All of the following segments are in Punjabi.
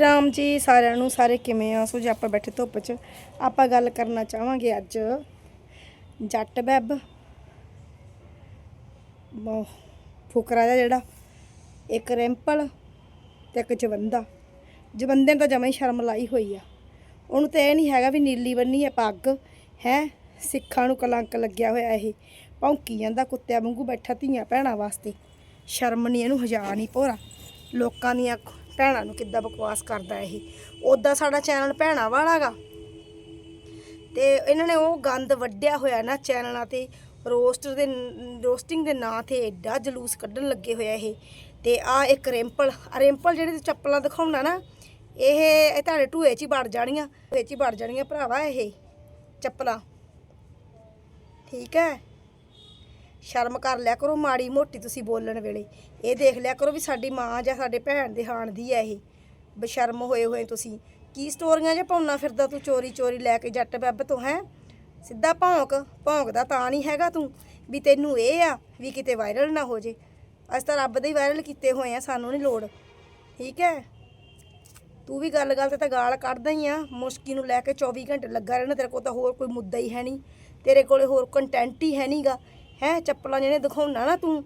ਰਾਮ ਜੀ, ਸਾਰਿਆਂ ਨੂੰ, ਸਾਰੇ ਕਿਵੇਂ ਆ? ਸੋ ਜੇ ਆਪਾਂ ਬੈਠੇ ਧੁੱਪ 'ਚ, ਆਪਾਂ ਗੱਲ ਕਰਨਾ ਚਾਹਾਂਗੇ ਅੱਜ। ਜੱਟ ਬੈਬ। ਫੁਕਰਾ ਜਿਹਾ ਜਿਹੜਾ। ਇੱਕ ਰਿੰਪਲ ਤੇ ਇੱਕ ਜਵੰਦਾ। ਜਵੰਦੇ ਨੇ ਤਾਂ ਜਮਾਂ ਹੀ ਸ਼ਰਮ ਲਾਈ ਹੋਈ ਆ। ਉਹਨੂੰ ਤਾਂ ਇਹ ਨਹੀਂ ਹੈਗਾ ਵੀ ਨੀਲੀ ਬੰਨੀ ਹੈ ਪੱਗ, ਹੈ? ਸਿੱਖਾਂ ਨੂੰ ਕਲੰਕ ਲੱਗਿਆ ਹੋਇਆ ਇਹ। ਭੌਂਕੀ ਜਾਂਦਾ ਕੁੱਤਿਆਂ ਵਾਂਗੂ ਬੈਠਾ ਧੀਆਂ ਭੈਣਾਂ ਵਾਸਤੇ। ਸ਼ਰਮ ਨਹੀਂ ਇਹਨੂੰ, ਹਜਾ ਨਹੀਂ ਭੋਰਾ। ਲੋਕਾਂ ਦੀਆਂ ਭੈਣਾਂ ਨੂੰ ਕਿੱਦਾਂ ਬਕਵਾਸ ਕਰਦਾ ਇਹ? ਉਦਾਂ ਸਾਡਾ ਚੈਨਲ ਭੈਣਾਂ ਵਾਲਾਗਾ। ਤੇ ਇਹਨਾਂ ਨੇ ਉਹ ਗੰਦ ਵੱਢਿਆ ਹੋਇਆ ਨਾ ਚੈਨਲਾਂ ਤੇ ਰੋਸਟਰ ਦੇ, ਰੋਸਟਿੰਗ ਦੇ ਨਾਂ ਤੇ ਐਡਾ ਜਲੂਸ ਕੱਢਣ ਲੱਗੇ ਹੋਇਆ ਇਹ। ਤੇ ਆ ਇੱਕ ਰਿੰਪਲ, ਆ ਜਿਹੜੇ ਚੱਪਲਾਂ ਦਿਖਾਉਣਾ ਨਾ, ਇਹ ਤੁਹਾਡੇ ਢੂਏ 'ਚ ਹੀ ਵੜ ਜਾਣੀਆਂ ਢੂਏ 'ਚ ਹੀ ਵੜ ਜਾਣੀਆਂ ਭਰਾਵਾ ਇਹ ਚੱਪਲਾਂ। ਠੀਕ ਹੈ? ਸ਼ਰਮ ਕਰ ਲਿਆ ਕਰੋ ਮਾੜੀ ਮੋਟੀ ਤੁਸੀਂ ਬੋਲਣ ਵੇਲੇ। ਇਹ ਦੇਖ ਲਿਆ ਕਰੋ ਵੀ ਸਾਡੀ ਮਾਂ ਜਾਂ ਸਾਡੇ ਭੈਣ ਦੇ ਹਾਣ ਦੀ ਹੈ ਇਹ। ਬਸ਼ਰਮ ਹੋਏ ਹੋਏ ਤੁਸੀਂ। ਕੀ ਸਟੋਰੀਆਂ ਜੇ ਪਾਉਣਾ ਫਿਰਦਾ ਤੂੰ ਚੋਰੀ ਚੋਰੀ ਲੈ ਕੇ ਜੱਟ ਬੱਬ ਤੋਂ, ਹੈ? ਸਿੱਧਾ ਭੌਂਕ। ਭੌਂਕਦਾ ਤਾਂ ਨਹੀਂ ਹੈਗਾ ਤੂੰ ਵੀ ਤੈਨੂੰ ਇਹ ਆ ਵੀ ਕਿਤੇ ਵਾਇਰਲ ਨਾ ਹੋ ਜੇ। ਅਸੀਂ ਤਾਂ ਰੱਬ ਦੇ ਹੀ ਵਾਇਰਲ ਕੀਤੇ ਹੋਏ ਆ, ਸਾਨੂੰ ਨਹੀਂ ਲੋੜ। ਠੀਕ ਹੈ ਤੂੰ ਵੀ ਗੱਲ ਗੱਲ ਤੇ ਤਾਂ ਗਾਲ ਕੱਢਦਾ ਹੀ ਆ। ਮੁਸ਼ਕੀ ਨੂੰ ਲੈ ਕੇ 24 ਘੰਟੇ ਲੱਗਾ ਰਹਿਣਾ, ਤੇਰੇ ਕੋਲ ਤਾਂ ਹੋਰ ਕੋਈ ਮੁੱਦਾ ਹੀ ਹੈ ਨਹੀਂ। ਤੇਰੇ ਕੋਲੇ ਹੋਰ ਕੰਟੈਂਟ ਹੀ ਹੈ ਨਹੀਂਗਾ ਹੈ, ਚੱਪਲਾਂ ਜਿਹੜੇ ਦਿਖਾਉਣਾ ਨਾ ਤੂੰ,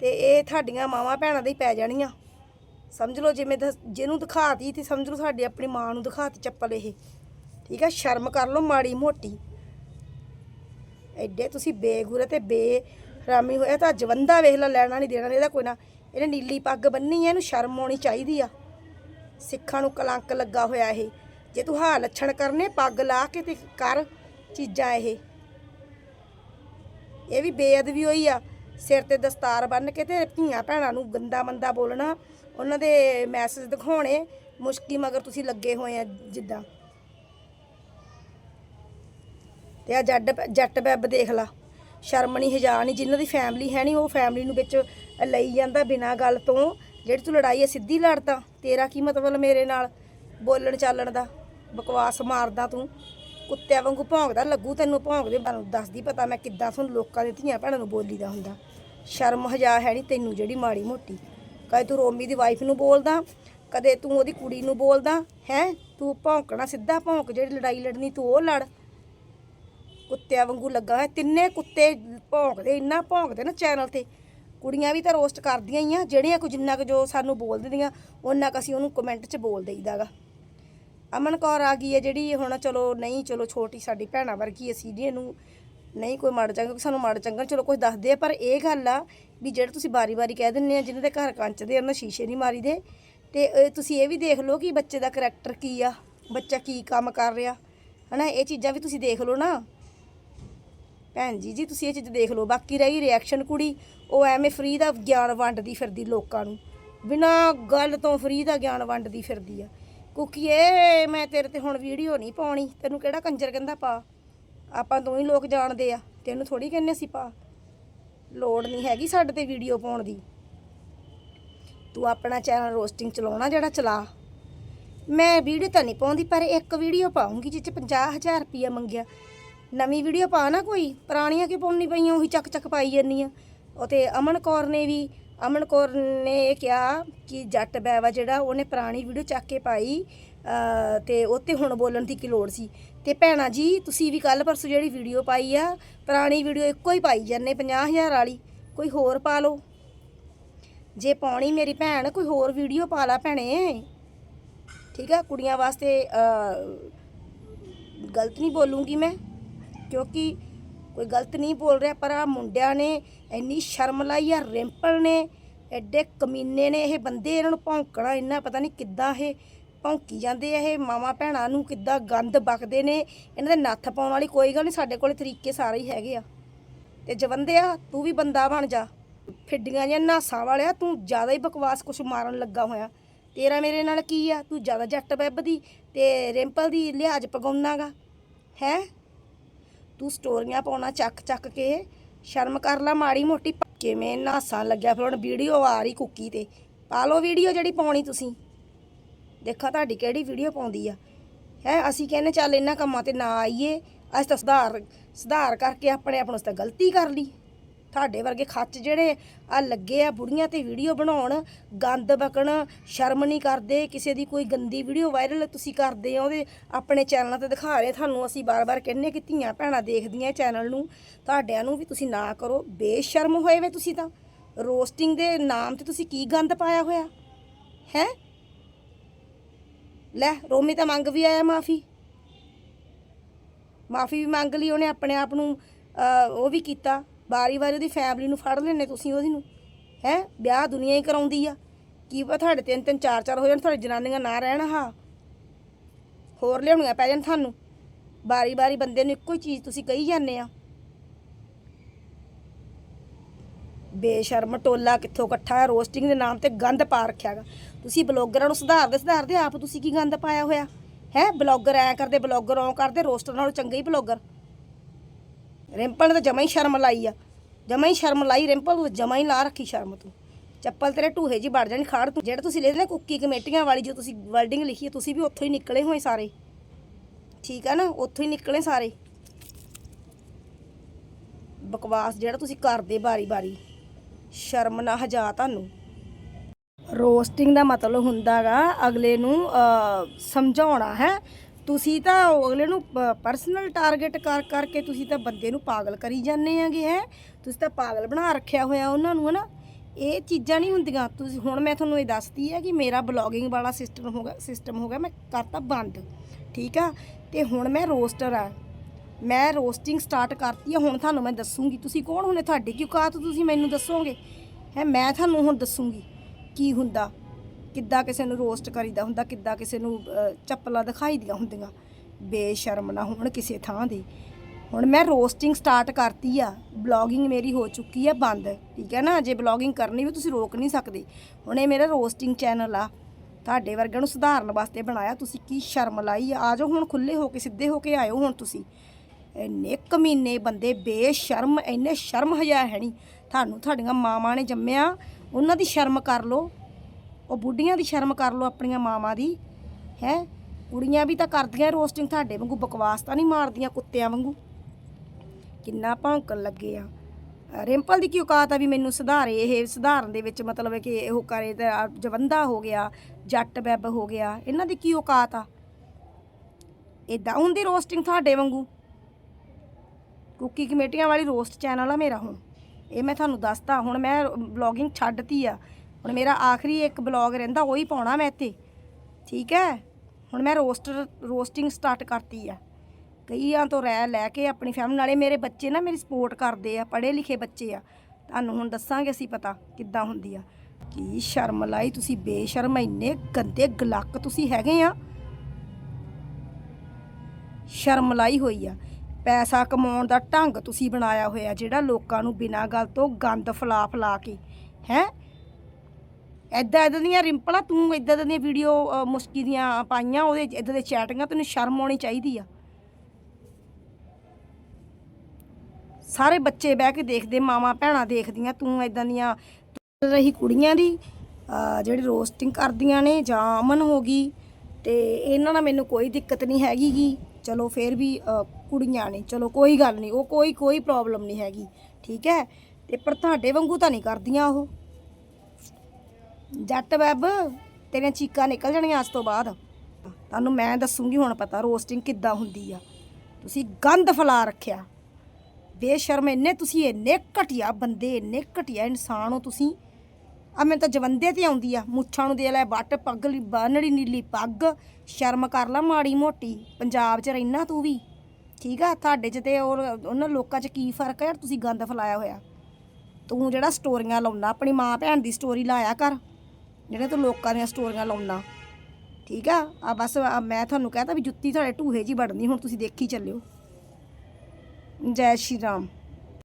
ਤੇ ਇਹ ਤੁਹਾਡੀਆਂ ਮਾਵਾਂ ਭੈਣਾਂ ਦੇ ਹੀ ਪੈ ਜਾਣੀਆਂ। ਸਮਝ ਲਓ, ਜਿਵੇਂ ਦਸ- ਜਿਹਨੂੰ ਦਿਖਾਤੀ ਤੇ ਸਮਝ ਲਓ ਸਾਡੀ ਆਪਣੀ ਮਾਂ ਨੂੰ ਦਿਖਾਤੀ ਚੱਪਲ ਇਹ। ਠੀਕ ਆ, ਸ਼ਰਮ ਕਰ ਲਓ ਮਾੜੀ ਮੋਟੀ। ਐਡੇ ਤੁਸੀਂ ਬੇਗੁਰੇ ਤੇ ਬੇਰਾਮੀ ਹੋਇਆ ਤਾਂ ਜਵੰਦਾ ਵੇਖ ਲੈ, ਲੈਣਾ ਨਹੀਂ ਦੇਣਾ ਇਹਦਾ ਕੋਈ ਨਾ। ਇਹਨੇ ਨੀਲੀ ਪੱਗ ਬੰਨੀ ਹੈ ਇਹਨੂੰ ਸ਼ਰਮ ਆਉਣੀ ਚਾਹੀਦੀ ਆ। ਸਿੱਖਾਂ ਨੂੰ ਕਲੰਕ ਲੱਗਾ ਹੋਇਆ ਇਹ। ਜੇ ਤੂੰ ਹਾਲ ਲੱਛਣ ਕਰਨੇ, ਪੱਗ ਲਾ ਕੇ ਤੇ ਕਰ ਚੀਜ਼ਾਂ ਇਹ। ਇਹ ਵੀ ਬੇਅਦਬੀ ਹੋਈ ਆ। ਸਿਰ ਤੇ ਦਸਤਾਰ ਬੰਨ ਕੇ ਤੇ ਧੀਆਂ ਭੈਣਾਂ ਨੂੰ ਗੰਦਾ ਮੰਦਾ ਬੋਲਣਾ, ਉਹਨਾਂ ਦੇ ਮੈਸੇਜ ਦਿਖਾਉਣੇ, ਮੁਸ਼ਕੀ ਮਗਰ ਤੁਸੀਂ ਲੱਗੇ ਹੋਏ ਆ ਜਿੱਦਾਂ। ਤੇ ਆ ਜੱਟ ਜੱਟ ਵੈਬ ਦੇਖ ਲਾ। ਸ਼ਰਮ ਨਹੀਂ ਹਜਾ ਨਹੀਂ ਜਿਨ੍ਹਾਂ ਦੀ ਫੈਮਿਲੀ ਹੈ ਨਹੀਂ ਉਹ ਫੈਮਿਲੀ ਨੂੰ ਵਿੱਚ ਲਈ ਜਾਂਦਾ ਬਿਨਾਂ ਗੱਲ ਤੋਂ। ਜਿਹੜੀ ਤੂੰ ਲੜਾਈ ਹੈ ਸਿੱਧੀ ਲੜਦਾ ਤੇਰਾ ਕੀ ਮਤਲਬ ਮੇਰੇ ਨਾਲ ਬੋਲਣ ਚਾਲਣ ਦਾ? ਬਕਵਾਸ ਮਾਰਦਾ ਤੂੰ। ਕੁੱਤਿਆਂ ਵਾਂਗੂ ਭੌਂਕਦਾ, ਲੱਗੂ ਤੈਨੂੰ ਭੌਂਕਦੇ ਮੈਨੂੰ ਦੱਸਦੀ ਪਤਾ ਮੈਂ ਕਿੱਦਾਂ ਤੁਹਾਨੂੰ ਲੋਕਾਂ ਦੇ ਧੀਆਂ ਭੈਣਾਂ ਨੂੰ ਬੋਲੀਦਾ ਹੁੰਦਾ। ਸ਼ਰਮ ਹਜਾ ਹੈ ਨਹੀਂ ਤੈਨੂੰ ਜਿਹੜੀ ਮਾੜੀ ਮੋਟੀ। ਕਦੇ ਤੂੰ ਰੋਮੀ ਦੀ ਵਾਈਫ ਨੂੰ ਬੋਲਦਾ, ਕਦੇ ਤੂੰ ਉਹਦੀ ਕੁੜੀ ਨੂੰ ਬੋਲਦਾ, ਹੈ? ਤੂੰ ਭੌਂਕਣਾ ਸਿੱਧਾ ਭੌਂਕ, ਜਿਹੜੀ ਲੜਾਈ ਲੜਨੀ ਤੂੰ ਉਹ ਲੜ। ਕੁੱਤਿਆਂ ਵਾਂਗੂ ਲੱਗਾ ਹੋਇਆ, ਤਿੰਨੇ ਕੁੱਤੇ ਭੌਂਕਦੇ, ਇੰਨਾ ਭੌਂਕਦੇ ਨਾ ਚੈਨਲ ਤੇ। ਕੁੜੀਆਂ ਵੀ ਤਾਂ ਰੋਸਟ ਕਰਦੀਆਂ ਹੀ ਆ, ਜਿਹੜੀਆਂ ਕੁ ਜਿੰਨਾ ਕੁ ਜੋ ਸਾਨੂੰ ਬੋਲ ਦਿੰਦੀਆਂ ਉਹਨਾਂ ਕੁ ਅਸੀਂ ਉਹਨੂੰ ਕਮੈਂਟ 'ਚ ਬੋਲ ਦੇਈਦਾਗਾ ਅਮਨ ਕੌਰ ਆ ਗਈ ਹੈ ਜਿਹੜੀ, ਹੁਣ ਚਲੋ ਨਹੀਂ, ਚਲੋ ਛੋਟੀ ਸਾਡੀ ਭੈਣਾਂ ਵਰਗੀ ਅਸੀਂ ਜੀ ਇਹਨੂੰ। ਨਹੀਂ, ਕੋਈ ਮਾੜਾ ਚੰਗਾ ਕਿ ਸਾਨੂੰ ਮਾੜਾ ਚੰਗਾ ਚਲੋ ਕੁਝ ਦੱਸਦੇ ਆ, ਪਰ ਇਹ ਗੱਲ ਆ ਵੀ ਜਿਹੜੇ ਤੁਸੀਂ ਬਾਰੀ-ਬਾਰੀ ਕਹਿ ਦਿੰਦੇ ਆ ਜਿਨ੍ਹਾਂ ਦੇ ਘਰ ਕੰਚ ਦੇ, ਉਹਨਾਂ ਸ਼ੀਸ਼ੇ ਨਹੀਂ ਮਾਰੀਦੇ, ਤੇ ਇਹ ਤੁਸੀਂ ਇਹ ਵੀ ਦੇਖ ਲਓ ਕਿ ਬੱਚੇ ਦਾ ਕਰੈਕਟਰ ਕੀ ਆ, ਬੱਚਾ ਕੀ ਕੰਮ ਕਰ ਰਿਹਾ। ਹਨਾ, ਇਹ ਚੀਜ਼ਾਂ ਵੀ ਤੁਸੀਂ ਦੇਖ ਲਓ ਨਾ। ਭੈਣ ਜੀ ਜੀ ਤੁਸੀਂ ਇਹ ਚੀਜ਼ ਦੇਖ ਲਓ, ਬਾਕੀ ਰਹੀ ਰਿਐਕਸ਼ਨ ਕੁੜੀ, ਉਹ ਐਵੇਂ ਫ੍ਰੀ ਦਾ ਗਿਆਨ ਵੰਡਦੀ ਫਿਰਦੀ ਲੋਕਾਂ ਨੂੰ। ਬਿਨਾਂ ਗੱਲ ਤੋਂ ਫ੍ਰੀ ਦਾ ਗਿਆਨ ਵੰਡਦੀ ਫਿਰਦੀ ਆ। ਕੁਕੀਏ ਮੈਂ ਤੇਰੇ ਤੇ ਹੁਣ ਵੀਡੀਓ ਨਹੀਂ ਪਾਉਣੀ। ਤੈਨੂੰ ਕਿਹੜਾ ਕੰਜਰ ਕਹਿੰਦਾ ਪਾ? ਆਪਾਂ ਦੋਵੇਂ ਲੋਕ ਜਾਣਦੇ ਆ, ਤੈਨੂੰ ਥੋੜੀ ਕਹਿੰਨੇ ਸੀ ਪਾ। ਲੋੜ ਨਹੀਂ ਹੈਗੀ ਸਾਡੇ ਤੇ ਵੀਡੀਓ ਪਾਉਣ ਦੀ। ਤੂੰ ਆਪਣਾ ਚੈਨਲ ਰੋਸਟਿੰਗ ਚਲਾਉਣਾ, ਜਿਹੜਾ ਚਲਾ। ਮੈਂ ਵੀਡੀਓ ਤਾਂ ਨਹੀਂ ਪਾਉਂਦੀ, ਪਰ ਇੱਕ ਵੀਡੀਓ ਪਾਉਂਗੀ ਜਿਸ 'ਚ 50000 ਰੁਪਇਆ ਮੰਗਿਆ। ਨਵੀਂ ਵੀਡੀਓ ਪਾ ਨਾ ਕੋਈ, ਪੁਰਾਣੀਆਂ ਕਿ ਪਾਉਣੀ ਪਈਆਂ, ਉਹੀ ਚੱਕ ਚੱਕ ਪਾਈ ਜਾਂਦੀ ਆ। ਉਹ ਤੇ ਅਮਨ ਕੌਰ ਨੇ ਵੀ ਅਮਨ ਕੌਰ ਨੇ ਇਹ ਕਿਹਾ ਕਿ ਜੱਟ ਬੈਵਾ ਜਿਹੜਾ, ਉਹਨੇ ਪੁਰਾਣੀ ਵੀਡੀਓ ਚੱਕ ਕੇ ਪਾਈ, ਅਹ, ਤੇ ਉੱਤੇ ਹੁਣ ਬੋਲਣ ਦੀ ਕੀ ਲੋੜ ਸੀ। ਤੇ ਭੈਣਾ ਜੀ, ਤੁਸੀਂ ਵੀ ਕੱਲ ਪਰਸੋਂ ਜਿਹੜੀ ਵੀਡੀਓ ਪਾਈ ਆ, ਪੁਰਾਣੀ ਵੀਡੀਓ ਇੱਕੋ ਹੀ ਪਾਈ ਜਾਂਦੇ 50000 ਵਾਲੀ। ਕੋਈ ਹੋਰ ਪਾ ਲਓ। ਜੇ ਪਾਉਣੀ ਮੇਰੀ ਭੈਣ, ਕੋਈ ਹੋਰ ਵੀਡੀਓ ਪਾ ਲਾ ਭੈਣੇ। ਠੀਕ ਆ? ਕੁੜੀਆਂ ਵਾਸਤੇ ਗਲਤ ਨਹੀਂ ਬੋਲੂੰਗੀ ਮੈਂ, ਕਿਉਂਕਿ ਕੋਈ ਗਲਤ ਨਹੀਂ ਬੋਲ ਰਿਹਾ, ਪਰ ਆ ਮੁੰਡਿਆਂ ਨੇ ਇੰਨੀ ਸ਼ਰਮ ਲਾਈ ਆ ਰਿੰਪਲ ਨੇ, ਐਡੇ ਕਮੀਨੇ ਨੇ, ਇਹ ਬੰਦੇ ਇਹਨਾਂ ਨੂੰ ਭੌਂਕਣਾ ਇੰਨਾ ਪਤਾ ਨਹੀਂ ਕਿੱਦਾਂ ਇਹ ਭੌਂਕੀ ਜਾਂਦੇ ਆ, ਇਹ ਮਾਵਾਂ ਭੈਣਾਂ ਨੂੰ ਕਿੱਦਾਂ ਗੰਦ ਬਕਦੇ ਨੇ, ਇਹਨਾਂ ਦੇ ਨੱਥ ਪਾਉਣ ਵਾਲੀ ਕੋਈ ਗੱਲ ਨਹੀਂ, ਸਾਡੇ ਕੋਲੇ ਤਰੀਕੇ ਸਾਰੇ ਹੀ ਹੈਗੇ ਆ। ਤੇ ਜਵੰਦਿਆ ਤੂੰ ਵੀ ਬੰਦਾ ਬਣ ਜਾ। ਫਿੱਡੀਆਂ ਜਾਂ ਨਾਸਾਂ ਵਾਲਿਆ, ਤੂੰ ਜ਼ਿਆਦਾ ਹੀ ਬਕਵਾਸ ਕੁਛ ਮਾਰਨ ਲੱਗਾ ਹੋਇਆ। ਤੇਰਾ ਮੇਰੇ ਨਾਲ ਕੀ ਆ? ਤੂੰ ਜ਼ਿਆਦਾ ਜੱਟ ਵੈਬ ਦੀ ਤੇ ਰਿੰਪਲ ਦੀ ਲਿਹਾਜ਼ ਪਗਾਉਣਾਗਾ ਹੈ? ਤੂੰ ਸਟੋਰੀਆਂ ਪਾਉਣਾ ਚੱਕ ਚੱਕ ਕੇ। ਸ਼ਰਮ ਕਰ ਲੈ ਮਾੜੀ ਮੋਟੀ ਕਿਵੇਂ ਨਾਸਾਂ ਲੱਗਿਆ ਫਿਰ ਹੁਣ ਵੀਡੀਓ ਆ ਰਹੀ ਕੁੱਕੀ ਤੇ। ਪਾ ਲਓ ਵੀਡੀਓ ਜਿਹੜੀ ਪਾਉਣੀ ਤੁਸੀਂ। ਦੇਖਾ ਤੁਹਾਡੀ ਕਿਹੜੀ ਵੀਡੀਓ ਪਾਉਂਦੀ ਆ। ਹੈ, ਅਸੀਂ ਕਹਿੰਨੇ ਚੱਲ ਇਹਨਾਂ ਕੰਮਾਂ ਤੇ ਨਾ ਆਈਏ। ਅਸੀਂ ਤਾਂ ਸੁਧਾਰ ਸੁਧਾਰ ਕਰਕੇ ਆਪਣੇ ਆਪ ਨੂੰ ਅਸੀਂ ਤਾਂ ਗਲਤੀ ਕਰ ਲਈ। ਤੁਹਾਡੇ ਵਰਗੇ ਖੱਚ ਜਿਹੜੇ ਆ ਲੱਗੇ ਆ ਬੁੜੀਆਂ ਤੇ ਵੀਡੀਓ ਬਣਾਉਣ, ਗੰਦ ਬਕਣ, ਸ਼ਰਮ ਨਹੀਂ ਕਰਦੇ, ਕਿਸੇ ਦੀ ਕੋਈ ਗੰਦੀ ਵੀਡੀਓ ਵਾਇਰਲ ਤੁਸੀਂ ਕਰਦੇ ਆ, ਉਹਦੇ ਆਪਣੇ ਚੈਨਲਾਂ ਤੇ ਦਿਖਾ ਰਹੇ ਤੁਹਾਨੂੰ ਅਸੀਂ ਬਾਰ-ਬਾਰ ਕਹਿੰਨੇ ਕਿ ਧੀਆਂ ਭੈਣਾਂ ਦੇਖਦੀਆਂ ਚੈਨਲ ਨੂੰ, ਤੁਹਾਡਿਆਂ ਨੂੰ ਵੀ ਤੁਸੀਂ ਨਾ ਕਰੋ, ਬੇਸ਼ਰਮ ਹੋਏ ਵੇ ਤੁਸੀਂ ਤਾਂ। ਰੋਸਟਿੰਗ ਦੇ ਨਾਮ ਤੇ ਤੁਸੀਂ ਕੀ ਗੰਦ ਪਾਇਆ ਹੋਇਆ? ਹੈ? ਲੈ, ਰੋਮੀ ਤਾਂ ਮੰਗ ਵੀ ਆਇਆ ਮਾਫੀ। ਮਾਫੀ ਵੀ ਮੰਗ ਲਈ ਉਹਨੇ ਆਪਣੇ ਆਪ ਨੂੰ ਉਹ ਵੀ ਕੀਤਾ। ਵਾਰੀ ਵਾਰੀ ਉਹਦੀ ਫੈਮਿਲੀ ਨੂੰ ਫੜ ਲੈਣੇ ਤੁਸੀਂ ਉਹਦੀ ਨੂੰ। ਹੈ? ਵਿਆਹ ਦੁਨੀਆ ਹੀ ਕਰਾਉਂਦੀ ਆ। ਕੀ ਪਤਾ ਤੁਹਾਡੇ ਤਿੰਨ ਤਿੰਨ, ਚਾਰ ਚਾਰ ਹੋ ਜਾਣ, ਤੁਹਾਡੀ ਜਨਾਨੀਆਂ ਨਾ ਰਹਿਣ ਹਾਂ ਹੋਰ ਲਿਆਉਣੀਆਂ ਪੈ ਜਾਣ ਤੁਹਾਨੂੰ। ਵਾਰੀ ਵਾਰੀ ਬੰਦੇ ਨੂੰ ਇੱਕੋ ਹੀ ਚੀਜ਼ ਤੁਸੀਂ ਕਹੀ ਜਾਂਦੇ ਆ। ਬੇਸ਼ਰਮ ਟੋਲਾ ਕਿੱਥੋਂ ਇਕੱਠਾ ਰੋਸਟਿੰਗ ਦੇ ਨਾਮ ਤੇ ਗੰਦ ਪਾ ਰੱਖਿਆਗਾ ਤੁਸੀਂ ਬਲੌਗਰਾਂ ਨੂੰ ਸੁਧਾਰਦੇ ਸੁਧਾਰਦੇ ਆਪ ਤੁਸੀਂ ਕੀ ਗੰਦ ਪਾਇਆ ਹੋਇਆ? ਹੈ? ਬਲੌਗਰ ਐ ਕਰਦੇ, ਬਲੌਗਰ ਉਹ ਕਰਦੇ ਰੋਸਟਰ ਨਾਲੋਂ ਚੰਗੇ ਹੀ ਬਲੌਗਰ। ਰਿੰਪਲ ਨੇ ਤਾਂ ਜਮਾ ਹੀ ਸ਼ਰਮ ਲਾਈ ਆ। ਜਮਾ ਹੀ ਸ਼ਰਮ ਲਾਈ ਰਿੰਪਲ ਤੂੰ ਜਮਾ ਹੀ ਲਾ ਰੱਖੀ ਸ਼ਰਮ ਤੂੰ। ਚੱਪਲ ਤੇਰੇ ਢੂਹੇ ਜੀ ਵੜ ਜਾਣੀ ਖਾੜ ਤੂੰ। ਜਿਹੜਾ ਤੁਸੀਂ ਲਿਖਦੇ ਨਾ ਕੁੱਕੀ ਕਮੇਟੀਆਂ ਵਾਲੀ ਜੋ ਤੁਸੀਂ ਵਰਡਿੰਗ ਲਿਖੀ ਹੈ ਤੁਸੀਂ ਵੀ ਉੱਥੋਂ ਹੀ ਨਿਕਲੇ ਹੋਏ ਸਾਰੇ। ਠੀਕ ਆ ਨਾ? ਉੱਥੋਂ ਹੀ ਨਿਕਲੇ ਸਾਰੇ। ਬਕਵਾਸ ਜਿਹੜਾ ਤੁਸੀਂ ਕਰਦੇ ਬਾਰੀ-ਬਾਰੀ ਸ਼ਰਮ ਨਾ ਹਜਾ ਤੁਹਾਨੂੰ। ਰੋਸਟਿੰਗ ਦਾ ਮਤਲਬ ਹੁੰਦਾਗਾ ਅਗਲੇ ਨੂੰ ਅਹ, ਸਮਝਾਉਣਾ ਹੈ। ਤੁਸੀਂ ਤਾਂ ਉਹ ਅਗਲੇ ਨੂੰ ਪਰਸਨਲ ਟਾਰਗੇਟ ਕਰ, ਕਰਕੇ ਤੁਸੀਂ ਤਾਂ ਬੰਦੇ ਨੂੰ ਪਾਗਲ ਕਰੀ ਜਾਂਦੇ ਆਗੇ ਹੈ। ਤੁਸੀਂ ਤਾਂ ਪਾਗਲ ਬਣਾ ਰੱਖਿਆ ਹੋਇਆ ਉਹਨਾਂ ਨੂੰ ਹਨਾ। ਇਹ ਚੀਜ਼ਾਂ ਨਹੀਂ ਹੁੰਦੀਆਂ। ਤੁਸੀਂ, ਹੁਣ ਮੈਂ ਤੁਹਾਨੂੰ ਇਹ ਦੱਸਦੀ ਹੈ ਕਿ ਮੇਰਾ ਬਲੌਗਿੰਗ ਵਾਲਾ ਸਿਸਟਮ ਹੋ ਗਿਆ ਸਿਸਟਮ ਹੋ ਗਿਆ, ਮੈਂ ਕਰਤਾ ਬੰਦ, ਠੀਕ ਆ? ਤੇ ਹੁਣ ਮੈਂ ਰੋਸਟਰ ਆ। ਮੈਂ ਰੋਸਟਿੰਗ ਸਟਾਰਟ ਕਰਤੀ ਆ। ਹੁਣ ਤੁਹਾਨੂੰ ਮੈਂ ਦੱਸੂਗੀ। ਤੁਸੀਂ ਕੌਣ ਹੋਣੇ? ਤੁਹਾਡੀ ਕੀ ਔਕਾਤ ਤੁਸੀਂ ਮੈਨੂੰ ਦੱਸੋਗੇ? ਹੈ, ਮੈਂ ਤੁਹਾਨੂੰ ਹੁਣ ਦੱਸੂਗੀ ਕੀ ਹੁੰਦਾ। ਕਿੱਦਾਂ ਕਿਸੇ ਨੂੰ ਰੋਸਟ ਕਰੀਦਾ ਹੁੰਦਾ, ਕਿੱਦਾਂ ਕਿਸੇ ਨੂੰ ਚੱਪਲਾਂ ਦਿਖਾਈ ਦੀਆਂ ਹੁੰਦੀਆਂ। ਬੇਸ਼ਰਮ ਨਾ ਹੋਣ ਕਿਸੇ ਥਾਂ ਦੀ। ਹੁਣ ਮੈਂ ਰੋਸਟਿੰਗ ਸਟਾਰਟ ਕਰਤੀ ਆ। ਬਲੌਗਿੰਗ ਮੇਰੀ ਹੋ ਚੁੱਕੀ ਆ ਬੰਦ। ਠੀਕ ਹੈ ਨਾ? ਜੇ ਬਲੌਗਿੰਗ ਕਰਨੀ ਵੀ ਤੁਸੀਂ ਰੋਕ ਨਹੀਂ ਸਕਦੇ। ਹੁਣ ਇਹ ਮੇਰਾ ਰੋਸਟਿੰਗ ਚੈਨਲ ਆ। ਤੁਹਾਡੇ ਵਰਗਿਆਂ ਨੂੰ ਸੁਧਾਰਨ ਵਾਸਤੇ ਬਣਾਇਆ। ਤੁਸੀਂ ਕੀ ਸ਼ਰਮ ਲਾਈ ਆ? ਆਜੋ ਹੁਣ ਖੁੱਲੇ ਹੋ ਕੇ, ਸਿੱਧੇ ਹੋ ਕੇ ਆਇਓ ਹੁਣ ਤੁਸੀਂ। ਇੰਨੇ ਕਮੀਨੇ ਬੰਦੇ ਬੇਸ਼ਰਮ, ਇੰਨੇ ਸ਼ਰਮ ਹਜਾ ਹੈ ਨਹੀਂ ਤੁਹਾਨੂੰ ਤੁਹਾਡੀਆਂ ਮਾਵਾਂ ਨੇ ਜੰਮਿਆ। ਉਹਨਾਂ ਦੀ ਸ਼ਰਮ ਕਰ ਲਓ। ਉਹ ਬੁੱਢੀਆਂ ਦੀ ਸ਼ਰਮ ਕਰ ਲਓ ਆਪਣੀਆਂ ਮਾਵਾਂ ਦੀ ਹੈ? ਕੁੜੀਆਂ ਵੀ ਤਾਂ ਕਰਦੀਆਂ ਰੋਸਟਿੰਗ ਤੁਹਾਡੇ ਵਾਂਗੂ ਬਕਵਾਸ ਤਾਂ ਨਹੀਂ ਮਾਰਦੀਆਂ ਕੁੱਤਿਆਂ ਵਾਂਗੂ। ਕਿੰਨਾ ਭੌਂਕਣ ਲੱਗੇ ਆ। ਅ, ਰਿੰਪਲ ਦੀ ਕੀ ਔਕਾਤ ਆ ਵੀ ਮੈਨੂੰ ਸੁਧਾਰੇ? ਇਹ ਸੁਧਾਰਨ ਦੇ ਵਿੱਚ ਮਤਲਬ ਹੈ ਕਿ ਇਹੋ ਕਰੇ ਤਾਂ ਜਵੰਦਾ ਹੋ ਗਿਆ ਜੱਟ ਬੈਬ ਹੋ ਗਿਆ ਇਹਨਾਂ ਦੀ ਕੀ ਔਕਾਤ ਆ? ਇਦਾਂ ਹੁੰਦੀ ਰੋਸਟਿੰਗ ਤੁਹਾਡੇ ਵਾਂਗੂ। ਕੁੱਕੀ ਕਮੇਟੀਆਂ ਵਾਲੀ ਰੋਸਟ ਚੈਨਲ ਆ ਮੇਰਾ ਹੁਣ। ਇਹ ਮੈਂ ਤੁਹਾਨੂੰ ਦੱਸਤਾ ਹੁਣ ਮੈਂ ਬਲੌਗਿੰਗ ਛੱਡਤੀ ਆ। ਹੁਣ ਮੇਰਾ ਆਖਰੀ ਇੱਕ ਬਲੌਗ ਰਹਿੰਦਾ, ਉਹੀ ਪਾਉਣਾ ਮੈਂ ਇੱਥੇ। ਠੀਕ ਹੈ? ਹੁਣ ਮੈਂ ਰੋਸਟਰ ਰੋਸਟਿੰਗ ਸਟਾਰਟ ਕਰਤੀ ਆ। ਕਈਆਂ ਤੋਂ ਰਹਿ ਲੈ ਕੇ ਆਪਣੀ ਫੈਮਿਲੀ ਨਾਲੇ ਮੇਰੇ ਬੱਚੇ ਨਾ ਮੇਰੀ ਸਪੋਰਟ ਕਰਦੇ ਆ, ਪੜ੍ਹੇ ਲਿਖੇ ਬੱਚੇ ਆ। ਤੁਹਾਨੂੰ ਹੁਣ ਦੱਸਾਂਗੇ ਅਸੀਂ ਪਤਾ ਕਿੱਦਾਂ ਹੁੰਦੀ ਆ। ਕੀ ਸ਼ਰਮ ਲਾਈ ਤੁਸੀਂ, ਬੇਸ਼ਰਮ ਇੰਨੇ ਗੰਦੇ ਗਲੱਕ ਤੁਸੀਂ ਹੈਗੇ ਆ। ਸ਼ਰਮ ਲਾਈ ਹੋਈ ਆ। ਪੈਸਾ ਕਮਾਉਣ ਦਾ ਢੰਗ ਤੁਸੀਂ ਬਣਾਇਆ ਹੋਇਆ, ਜਿਹੜਾ ਲੋਕਾਂ ਨੂੰ ਬਿਨਾਂ ਗੱਲ ਤੋਂ ਗੰਦ ਫਲਾ ਫਲਾ ਕੇ। ਹੈ? ਐਦਾਂ ਐਦਾਂ ਦੀਆਂ ਰਿੰਪਲਾਂ ਤੂੰ ਐਦਾਂ ਦੀਆਂ ਵੀਡੀਓ ਮੁਸਕੀ ਦੀਆਂ ਪਾਈਆਂ, ਉਹਦੇ ਐਦਾਂ ਦੇ ਚੈਟਿੰਗਾਂ ਤੈਨੂੰ ਸ਼ਰਮ ਆਉਣੀ ਚਾਹੀਦੀ ਆ। ਸਾਰੇ ਬੱਚੇ ਬਹਿ ਕੇ ਦੇਖਦੇ, ਮਾਵਾਂ ਭੈਣਾਂ ਦੇਖਦੀਆਂ, ਤੂੰ ਐਦਾਂ ਦੀਆਂ ਤੂੰ ਰਹੀ ਕੁੜੀਆਂ ਦੀ ਜਿਹੜੀ ਰੋਸਟਿੰਗ ਕਰਦੀਆਂ ਨੇ, ਜਾਂ ਅਮਨ ਹੋ ਗਈ, ਤੇ ਇਹਨਾਂ ਨਾਲ ਮੈਨੂੰ ਕੋਈ ਦਿੱਕਤ ਨਹੀਂ ਹੈਗੀ ਗੀ। ਚਲੋ ਫੇਰ ਵੀ ਕੁੜੀਆਂ ਨੇ, ਚਲੋ ਕੋਈ ਗੱਲ ਨਹੀਂ, ਉਹ ਕੋਈ ਕੋਈ ਪ੍ਰੋਬਲਮ ਨਹੀਂ ਹੈਗੀ, ਠੀਕ ਹੈ? ਤੇ ਪਰ ਤੁਹਾਡੇ ਵਾਂਗੂ ਤਾਂ ਨਹੀਂ ਕਰਦੀਆਂ ਉਹ। ਜੱਟ ਵੈਬ ਤੇਰੀਆਂ ਚੀਕਾਂ ਨਿਕਲ ਜਾਣੀਆਂ ਅੱਜ ਤੋਂ ਬਾਅਦ। ਤੁਹਾਨੂੰ ਮੈਂ ਦੱਸੂਗੀ ਹੁਣ ਪਤਾ ਰੋਸਟਿੰਗ ਕਿੱਦਾਂ ਹੁੰਦੀ ਆ। ਤੁਸੀਂ ਗੰਦ ਫਲਾ ਰੱਖਿਆ। ਬੇਸ਼ਰਮ ਇੰਨੇ, ਤੁਸੀਂ ਇੰਨੇ ਘਟੀਆ ਬੰਦੇ, ਇੰਨੇ ਘਟੀਆ ਇਨਸਾਨ ਹੋ ਤੁਸੀਂ। ਆ ਮੈਨੂੰ ਤਾਂ ਜਵੰਦੇ ਤੇ ਆਉਂਦੀ ਆ। ਮੁੱਛਾਂ ਨੂੰ ਦੇ ਲੈ, ਵੱਟ, ਪੱਗ ਲਈ ਬਾਨੜੀ ਨੀਲੀ ਪੱਗ। ਸ਼ਰਮ ਕਰ ਲੈ ਮਾੜੀ ਮੋਟੀ। ਪੰਜਾਬ 'ਚ ਰਹਿਣਾ ਤੂੰ ਵੀ। ਠੀਕ ਆ, ਤੁਹਾਡੇ 'ਚ ਤੇ ਔਰ ਉਹਨਾਂ ਲੋਕਾਂ 'ਚ ਕੀ ਫ਼ਰਕ ਆ ਯਾਰ? ਤੁਸੀਂ ਗੰਦ ਫਲਾਇਆ ਹੋਇਆ। ਤੂੰ ਜਿਹੜਾ ਸਟੋਰੀਆਂ ਲਾਉਣਾ, ਆਪਣੀ ਮਾਂ ਭੈਣ ਦੀ ਸਟੋਰੀ ਲਾਇਆ ਕਰ। ਜਿਹੜੇ ਤੂੰ ਲੋਕਾਂ ਦੀਆਂ ਸਟੋਰੀਆਂ ਲਾਉਣਾ ਠੀਕ ਆ? ਆ ਬਸ ਆਹ ਮੈਂ ਤੁਹਾਨੂੰ ਕਹਤਾ ਵੀ ਜੁੱਤੀ ਤੁਹਾਡੇ ਢੂਹੇ ਜੀ ਵੜਨੀ, ਹੁਣ ਤੁਸੀਂ ਦੇਖੀ ਚੱਲਿਓ। ਜੈ ਸ਼੍ਰੀ ਰਾਮ।